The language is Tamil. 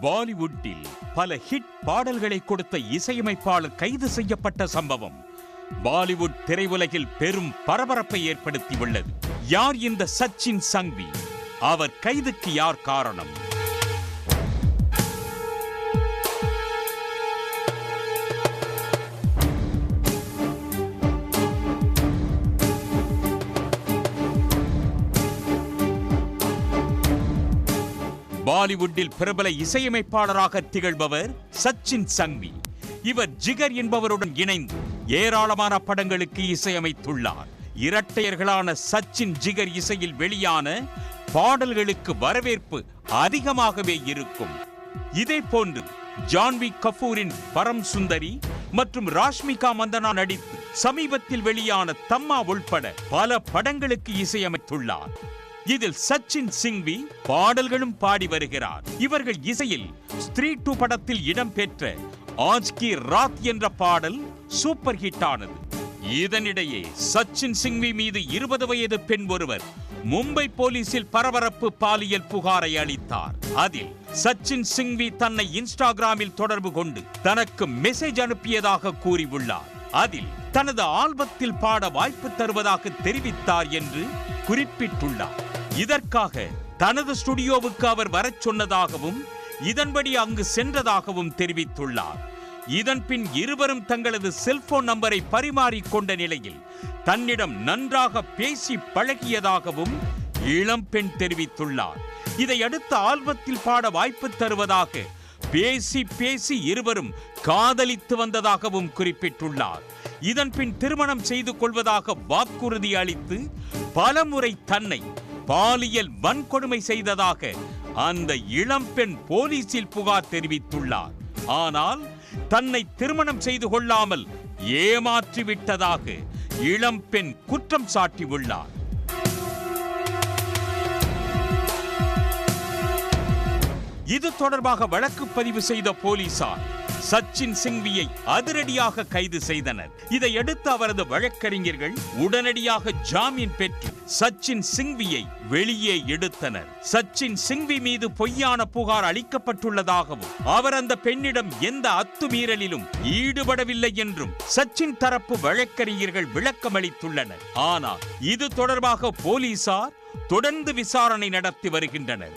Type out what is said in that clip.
பாலிவுட்டில் பல ஹிட் பாடல்களை கொடுத்த இசையமைப்பாளர் கைது செய்யப்பட்ட சம்பவம் பாலிவுட் திரையுலகில் பெரும் பரபரப்பை ஏற்படுத்தியுள்ளது. யார் இந்த சச்சின் சங்வி? அவர் கைதுக்கு யார் காரணம்? பாலிவுட்டில் பிரபல இசையமைப்பாளராக திகழ்பவர் சச்சின் சங்வி. இவர் ஜிகர் என்பவருடன் இணைந்து ஏராளமான படங்களுக்கு இசையமைத்துள்ளார். இரட்டையர்களான சச்சின் ஜிகர் இசையில் வெளியான பாடல்களுக்கு வரவேற்பு அதிகமாகவே இருக்கும். இதே போன்று ஜான்வி கபூரின் பரம் சுந்தரி மற்றும் ராஷ்மிகா மந்தனா நடித்து சமீபத்தில் வெளியான தம்மா உள்பட பல படங்களுக்கு இசையமைத்துள்ளார். இதில் சச்சின் சிங்வி பாடல்களும் பாடி வருகிறார். இவர்கள் இசையில் ஸ்திரீ டூ படத்தில் இடம்பெற்ற ஆஜ் கி ராத் என்ற பாடல் சூப்பர் ஹிட் ஆனது இதனிடையே சச்சின் சிங்வி மீது இருபது வயது பெண் ஒருவர் மும்பை போலீசில் பரபரப்பு பாலியல் புகாரை அளித்தார். அதில் சச்சின் சிங்வி தன்னை இன்ஸ்டாகிராமில் தொடர்பு கொண்டு தனக்கு மெசேஜ் அனுப்பியதாக கூறியுள்ளார். அதில் தனது ஆல்பத்தில் பாட வாய்ப்பு தருவதாக தெரிவித்தார் என்று குறிப்பிட்டுள்ளார். இதற்காக தனது ஸ்டுடியோவுக்கு அவர் வரச் சொன்னதாகவும் இதன்படி அங்கு சென்றதாகவும் தெரிவித்துள்ளார். இதன்பின் இருவரும் தங்களது செல்போன் நம்பரை பரிமாறிக் கொண்ட நிலையில் தன்னிடம் நன்றாக பேசி பழகியதாகவும் இளம்பெண் தெரிவித்துள்ளார். இதையடுத்து ஆல்பத்தில் பாட வாய்ப்பு தருவதாக பேசி பேசி இருவரும் காதலித்து வந்ததாகவும் குறிப்பிட்டுள்ளார். இதன்பின் திருமணம் செய்து கொள்வதாக வாக்குறுதி அளித்து பலமுறை தன்னை பாலியல் வன்கொடுமை செய்ததாக அந்த இளம்பெண் போலீசில் புகார் தெரிவித்துள்ளார். ஆனால் தன்னை திருமணம் செய்து கொள்ளாமல் ஏமாற்றி விட்டதாக இளம்பெண் குற்றம் சாட்டியுள்ளார். இது தொடர்பாக வழக்கு பதிவு செய்த போலீசார் சச்சின் சிங்வியை அதிரடியாக கைது செய்தனர். இதையடுத்து அவரது வழக்கறிஞர்கள் உடனடியாக ஜாமீன் பெற்று சச்சின் சிங்வியை வெளியே எடுத்தனர். சச்சின் சிங்வி மீது பொய்யான புகார் அளிக்கப்பட்டுள்ளதாகவும் அவர் அந்த பெண்ணிடம் எந்த அத்துமீறலிலும் ஈடுபடவில்லை என்றும் சச்சின் தரப்பு வழக்கறிஞர்கள் விளக்கமளித்துள்ளனர். ஆனால் இது தொடர்பாக போலீசார் தொடர்ந்து விசாரணை நடத்தி வருகின்றனர்.